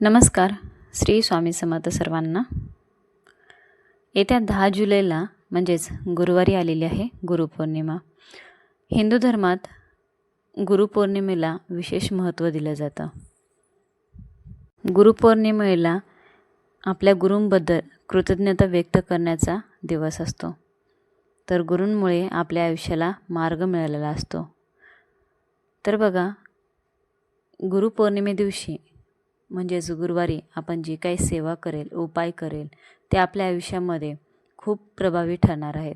नमस्कार श्री स्वामी समर्थ सर्वांना. येत्या दहा जुलैला म्हणजेच गुरुवारी आलेली आहे गुरुपौर्णिमा. हिंदू धर्मात गुरुपौर्णिमेला विशेष महत्त्व दिलं जातं. गुरुपौर्णिमेला आपल्या गुरूंबद्दल कृतज्ञता व्यक्त करण्याचा दिवस असतो. तर गुरूंमुळे आपल्या आयुष्याला मार्ग मिळालेला असतो. तर बघा गुरुपौर्णिमे दिवशी म्हणजेच गुरुवारी आपण जी काही सेवा करेल उपाय करेल ते आपल्या आयुष्यामध्ये खूप प्रभावी ठरणार आहेत.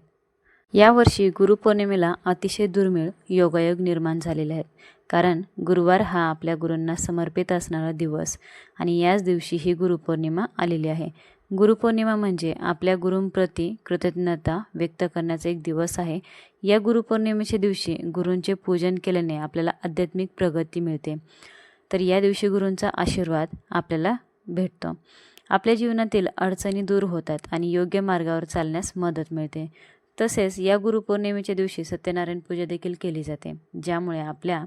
यावर्षी गुरुपौर्णिमेला अतिशय दुर्मिळ योगायोग निर्माण झालेले आहेत. कारण गुरुवार हा आपल्या गुरूंना समर्पित असणारा दिवस आणि याच दिवशी ही गुरुपौर्णिमा आलेली आहे. गुरुपौर्णिमा म्हणजे आपल्या गुरूंप्रती कृतज्ञता व्यक्त करण्याचा एक दिवस आहे. या गुरुपौर्णिमेच्या दिवशी गुरूंचे पूजन केल्याने आपल्याला आध्यात्मिक प्रगती मिळते. तर या दिवशी गुरूंचा आशीर्वाद आपल्याला भेटतो. आपल्या जीवनातील अडचणी दूर होतात आणि योग्य मार्गावर चालण्यास मदत मिळते. तसेच या गुरुपौर्णिमेच्या दिवशी सत्यनारायण पूजा देखील केली जाते ज्यामुळे आपल्या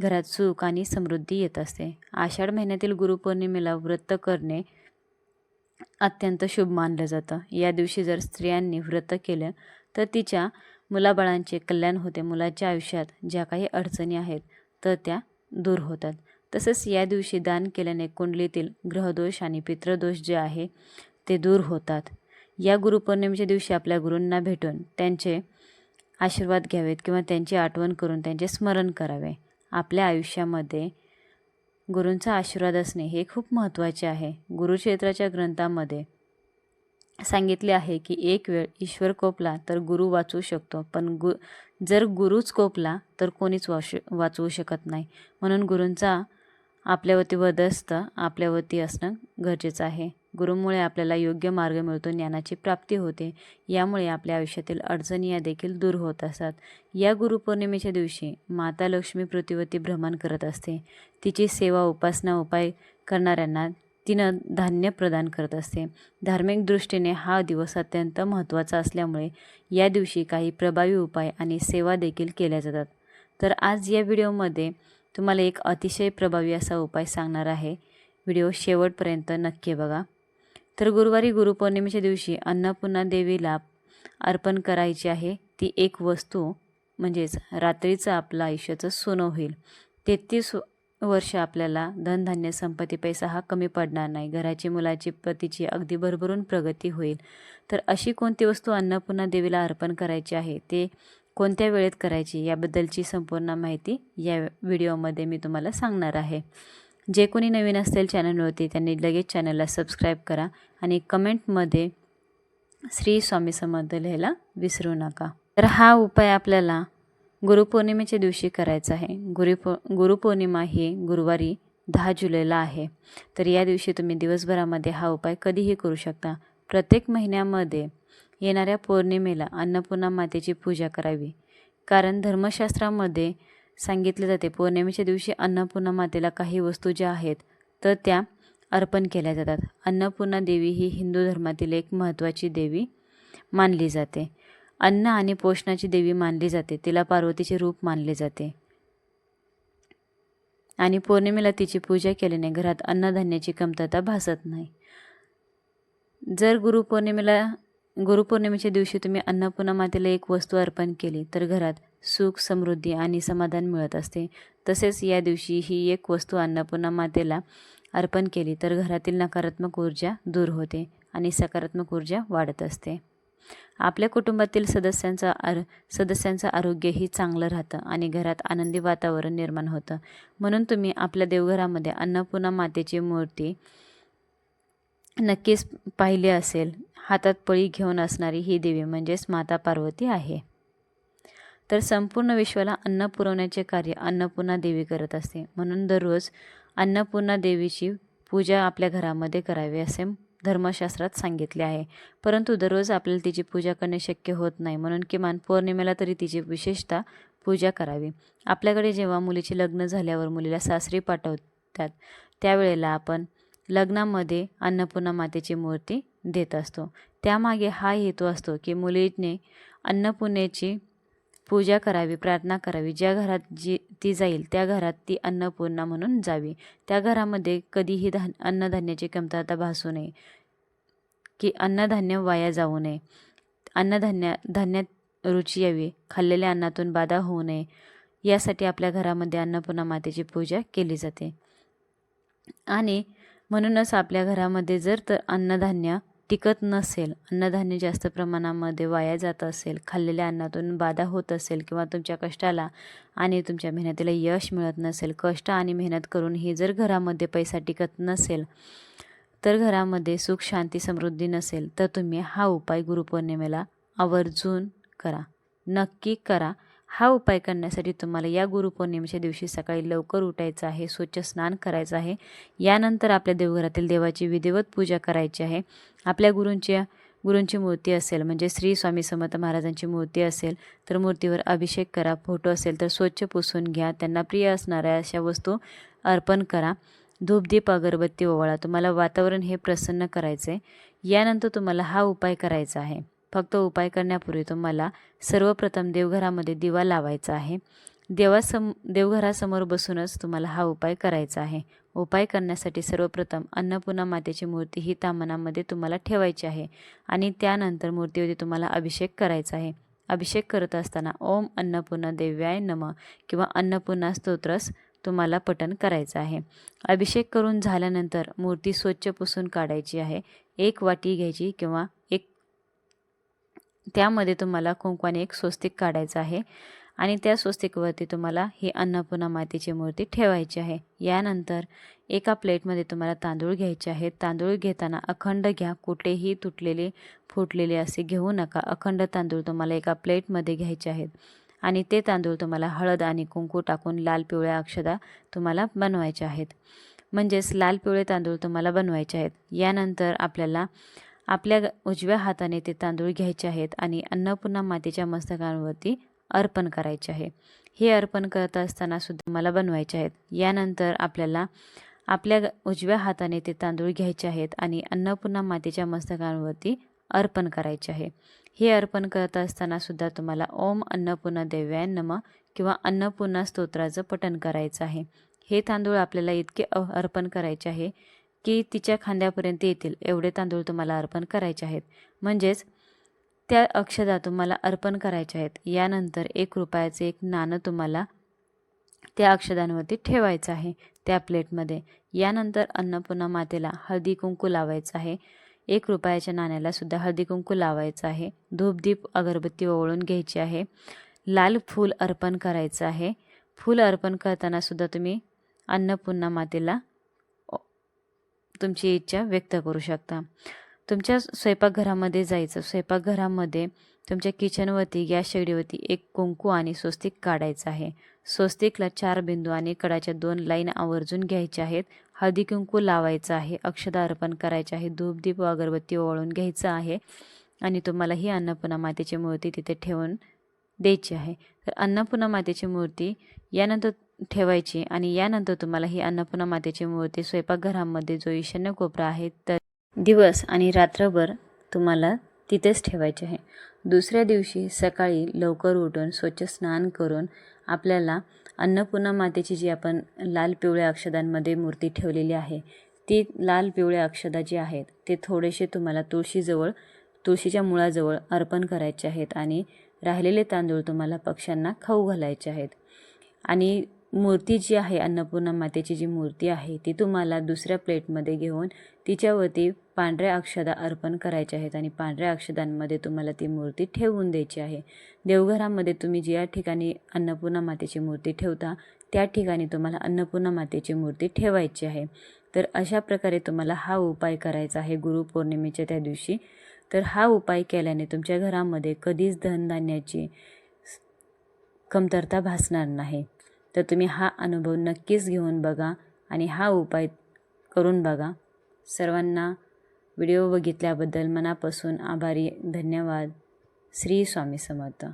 घरात सुख आणि समृद्धी येत असते. आषाढ महिन्यातील गुरुपौर्णिमेला व्रत करणे अत्यंत शुभ मानलं जातं. या दिवशी जर स्त्रियांनी व्रत केलं तर तिच्या मुलाबाळांचे कल्याण होते. मुलाच्या आयुष्यात ज्या काही अडचणी आहेत तर त्या दूर होतात. तसंच या दिवशी दान केल्याने कुंडलीतील ग्रहदोष आणि पितृदोष जे आहे ते दूर होतात. या गुरुपौर्णिमेच्या दिवशी आपल्या गुरूंना भेटून त्यांचे आशीर्वाद घ्यावेत किंवा त्यांची आठवण करून त्यांचे स्मरण करावे. आपल्या आयुष्यामध्ये गुरूंचा आशीर्वाद असणे हे खूप महत्त्वाचे आहे. गुरुक्षेत्राच्या ग्रंथामध्ये सांगितले आहे की एक वेळ ईश्वर कोपला तर गुरु वाचू शकतो पण गु जर गुरुच कोपला तर कोणीच वाचू वाचवू शकत नाही. म्हणून गुरूंचा आपल्यावरती वदस्त आपल्यावरती असणं गरजेचं आहे. गुरुमुळे आपल्याला योग्य मार्ग मिळतो ज्ञानाची प्राप्ती होते. यामुळे आपल्या आयुष्यातील अडचणी या देखील दूर होत असतात. या गुरुपौर्णिमेच्या दिवशी माता लक्ष्मी पृथ्वीवरती भ्रमण करत असते. तिची सेवा उपासना उपाय करणाऱ्यांना तिनं धान्य प्रदान करत असते. धार्मिक दृष्टीने हा दिवस अत्यंत महत्त्वाचा असल्यामुळे या दिवशी काही प्रभावी उपाय आणि सेवा देखील केल्या जातात. तर आज या व्हिडिओमध्ये तुम्हाला एक अतिशय प्रभावी असा उपाय सांगणार आहे. व्हिडिओ शेवटपर्यंत नक्की बघा. तर गुरुवारी गुरुपौर्णिमेच्या दिवशी अन्नपूर्णा देवीला अर्पण करायची आहे. ती एक वस्तू म्हणजेच रात्रीचं आपलं आयुष्याचं सोनं होईल. तेहतीस वर्ष आपल्याला धनधान्य संपत्ती पैसा हा कमी पडणार नाही. घराची मुलाची पतीची अगदी भरभरून प्रगती होईल. तर अशी कोणती वस्तू अन्नपूर्णा देवीला अर्पण करायची आहे? ते कोणत्या वेळेत करायची याबद्दलची संपूर्ण माहिती या व्हिडिओमध्ये मी तुम्हाला सांगणार आहे. जे कोणी नवीन असतील चॅनलवरती त्यांनी लगेच चॅनलला सबस्क्राईब करा आणि कमेंटमध्ये श्री स्वामी समर्थ लिहायला विसरू नका. तर हा उपाय आपल्याला गुरुपौर्णिमेच्या दिवशी करायचा आहे. गुरुपौ गुरुपौर्णिमा ही गुरुवारी दहा जुलैला आहे. तर या दिवशी तुम्ही दिवसभरामध्ये हा उपाय कधीही करू शकता. प्रत्येक महिन्यामध्ये येणाऱ्या पौर्णिमेला अन्नपूर्णा मातेची पूजा करावी. कारण धर्मशास्त्रामध्ये सांगितले जाते पौर्णिमेच्या दिवशी अन्नपूर्णा मातेला काही वस्तू ज्या आहेत तर त्या अर्पण केल्या जातात. अन्नपूर्णा देवी ही हिंदू धर्मातील एक महत्त्वाची देवी मानली जाते. अन्न आणि पोषणाची देवी मानली जाते तिला पार्वतीचे रूप मानले जाते. आणि पौर्णिमेला तिची पूजा केल्याने घरात अन्नधान्याची कमतरता भासत नाही. जर गुरुपौर्णिमेला गुरुपौर्णिमेच्या दिवशी तुम्ही अन्नपूर्णा मातेला एक वस्तू अर्पण केली तर घरात सुख समृद्धी आणि समाधान मिळत असते. तसेच या दिवशी ही एक वस्तू अन्नपूर्णा मातेला अर्पण केली तर घरातील नकारात्मक ऊर्जा दूर होते आणि सकारात्मक ऊर्जा वाढत असते. आपल्या कुटुंबातील सदस्यांचा आर सदस्यांचं आरोग्यही चांगलं राहतं आणि घरात आनंदी वातावरण निर्माण होतं. म्हणून तुम्ही आपल्या देवघरामध्ये अन्नपूर्णा मातेची मूर्ती नक्कीच पाहिले असेल. हातात पळी घेऊन असणारी ही देवी म्हणजेच माता पार्वती आहे. तर संपूर्ण विश्वाला अन्न पुरवण्याचे कार्य अन्नपूर्णा देवी करत असते. म्हणून दररोज अन्नपूर्णा देवीची पूजा आपल्या घरामध्ये करावी असे धर्मशास्त्रात सांगितले आहे. परंतु दररोज आपल्याला तिची पूजा करणे शक्य होत नाही. म्हणून किमान पौर्णिमेला तरी तिची विशेषतः पूजा करावी. आपल्याकडे जेव्हा मुलीचे लग्न झाल्यावर मुलीला सासरी पाठवतात त्यावेळेला आपण लग्नामध्ये अन्नपूर्णा मातेची मूर्ती देत असतो. त्यामागे हा हेतू असतो की मुलीने अन्नपूर्णेची पूजा करावी प्रार्थना करावी. ज्या घरात जी ती जाईल त्या घरात ती अन्नपूर्णा म्हणून जावी. त्या घरामध्ये कधीही धान अन्नधान्याची कमतरता भासू नये की अन्नधान्य वाया जाऊ नये. अन्नधान्य धान्यात रुची यावी. खाल्लेल्या अन्नातून बाधा होऊ नये. यासाठी आपल्या घरामध्ये अन्नपूर्णा मातेची पूजा केली जाते. आणि म्हणूनच आपल्या घरामध्ये जर तर अन्नधान्य टिकत नसेल अन्नधान्य जास्त प्रमाणामध्ये वाया जात असेल खाल्लेल्या अन्नातून बाधा होत असेल किंवा तुमच्या कष्टाला आणि तुमच्या मेहनतीला यश मिळत नसेल कष्ट आणि मेहनत करूनही जर घरामध्ये पैसा टिकत नसेल तर घरामध्ये सुख शांती समृद्धी नसेल तर तुम्ही हा उपाय गुरुपौर्णिमेला आवर्जून करा. नक्की करा. हा उपाय करण्यासाठी तुम्हाला या गुरुपौर्णिमेच्या दिवशी सकाळी लवकर उठायचं आहे स्वच्छ स्नान करायचं आहे. यानंतर आपल्या देवघरातील देवाची विधिवत पूजा करायची आहे. आपल्या गुरूंच्या गुरूंची मूर्ती असेल म्हणजे श्री स्वामी समर्थ महाराजांची मूर्ती असेल तर मूर्तीवर अभिषेक करा फोटो असेल तर स्वच्छ पुसून घ्या त्यांना प्रिय असणाऱ्या अशा वस्तू अर्पण करा. धूपदीप अगरबत्ती ओवाळा तुम्हाला वातावरण हे प्रसन्न करायचं आहे यानंतर तुम्हाला हा उपाय करायचा आहे. फक्त उपाय करण्यापूर्वी तुम्हाला सर्वप्रथम देवघरामध्ये दिवा लावायचा आहे. देवासम देवघरासमोर बसूनच तुम्हाला हा उपाय करायचा आहे. उपाय करण्यासाठी सर्वप्रथम अन्नपूर्णा मातेची मूर्ती ही तामनामध्ये तुम्हाला ठेवायची आहे आणि त्यानंतर मूर्तीवरती तुम्हाला अभिषेक करायचा आहे. अभिषेक करत असताना ओम अन्नपूर्णा देव्याय नम किंवा अन्नपूर्णा स्तोत्रस तुम्हाला पठण करायचं आहे. अभिषेक करून झाल्यानंतर मूर्ती स्वच्छ पुसून काढायची आहे. एक वाटी घ्यायची किंवा एक त्यामध्ये तुम्हाला कुंकवाने एक स्वस्तिक काढायचं आहे आणि त्या स्वस्तिकवरती तुम्हाला ही अन्नपूर्णा मातेची मूर्ती ठेवायची आहे. यानंतर एका प्लेटमध्ये तुम्हाला तांदूळ घ्यायचे आहेत. तांदूळ घेताना अखंड घ्या. कुठेही तुटलेले फुटलेले असे घेऊ नका. अखंड तांदूळ तुम्हाला एका प्लेटमध्ये घ्यायचे आहेत. आणि ते तांदूळ तुम्हाला हळद आणि कुंकू टाकून लाल पिवळ्या अक्षदा तुम्हाला बनवायचे आहेत. म्हणजेच लाल पिवळे तांदूळ तुम्हाला बनवायचे आहेत. यानंतर आपल्याला आपल्या उजव्या हाताने ते तांदूळ घ्यायचे आहेत आणि अन्नपूर्णा मातेच्या मस्तकांवरती अर्पण करायचे आहे. हे अर्पण करत असताना सुद्धा मला बनवायचे आहेत. यानंतर आपल्याला आपल्या उजव्या हाताने ते तांदूळ घ्यायचे आहेत आणि अन्नपूर्णा मातेच्या मस्तकांवरती अर्पण करायचे आहे. हे अर्पण करत असताना सुद्धा तुम्हाला ओम अन्नपूर्णा देव्याय नम किंवा अन्नपूर्णा स्तोत्राचं पठण करायचं आहे. हे तांदूळ आपल्याला इतके अर्पण करायचे आहे की तिच्या खांद्यापर्यंत येतील. एवढे तांदूळ तुम्हाला अर्पण करायचे आहेत. म्हणजेच त्या अक्षदा तुम्हाला अर्पण करायच्या आहेत. यानंतर एक रुपयाचं एक नाणं तुम्हाला त्या अक्षदांवरती ठेवायचं आहे त्या प्लेटमध्ये. यानंतर अन्नपूर्णा मातेला हळदी कुंकू लावायचं आहे. एक रुपयाच्या नाण्याला सुद्धा हळदी कुंकू लावायचं आहे. धूपदीप अगरबत्ती ओवळून घ्यायची आहे. लाल फूल अर्पण करायचं आहे. फूल अर्पण करताना सुद्धा तुम्ही अन्नपूर्णा मातेला तुमची इच्छा व्यक्त करू शकता. तुमच्या स्वयंपाकघरामध्ये जायचं स्वयंपाकघरामध्ये तुमच्या किचनवरती गॅस शेगडीवरती एक कुंकू आणि स्वस्तिक काढायचं आहे. स्वस्तिकला चार बिंदू आणि कडाच्या दोन लाईन आवर्जून घ्यायच्या आहेत. हळदी कुंकू लावायचं आहे अक्षदा अर्पण करायचे आहे धूपदीप व अगरबत्ती ओवाळून घ्यायचं आहे आणि तुम्हाला ही अन्नपूर्णा मातेची मूर्ती तिथे ठेवून द्यायची आहे. तर अन्नपूर्णा मातेची मूर्ती यानंतर ठेवायची. आणि यानंतर तुम्हाला ही अन्नपूर्णा मातेची मूर्ती स्वयंपाकघरामध्ये जो ईशान्य कोपरा आहे तर दिवस आणि रात्रभर तुम्हाला तिथेच ठेवायचे आहे. दुसऱ्या दिवशी सकाळी लवकर उठून स्वच्छ स्नान करून आपल्याला अन्नपूर्णा मातेची जी आपण लाल पिवळ्या अक्षदांमध्ये मूर्ती ठेवलेली आहे ती लाल पिवळ्या अक्षदा जी आहेत ते थोडेसे तुम्हाला तुळशीजवळ तुळशीच्या मुळाजवळ अर्पण करायचे आहेत आणि राहिलेले तांदूळ तुम्हाला पक्ष्यांना खाऊ घालायचे आहेत. आणि मूर्ती जी आहे अन्नपूर्णा मातेची जी मूर्ती आहे ती तुम्हाला दुसऱ्या प्लेटमध्ये घेऊन तिच्यावरती पांढऱ्या अक्षदा अर्पण करायच्या आहेत आणि पांढऱ्या अक्षदांमध्ये तुम्हाला ती मूर्ती ठेवून द्यायची आहे. देवघरामध्ये तुम्ही ज्या ठिकाणी अन्नपूर्णा मातेची मूर्ती ठेवता त्या ठिकाणी तुम्हाला अन्नपूर्णा मातेची मूर्ती ठेवायची आहे. तर अशा प्रकारे तुम्हाला हा उपाय करायचा आहे गुरुपौर्णिमेच्या त्या दिवशी. तर हा उपाय केल्याने तुमच्या घरामध्ये कधीच धनधान्याची कमतरता भासणार नाही. तर तुम्ही हा अनुभव नक्कीच घेऊन बघा आणि हा उपाय करून बघा. सर्वांना व्हिडिओ बघितल्याबद्दल मनापासून आभारी. धन्यवाद. श्री स्वामी समर्थ.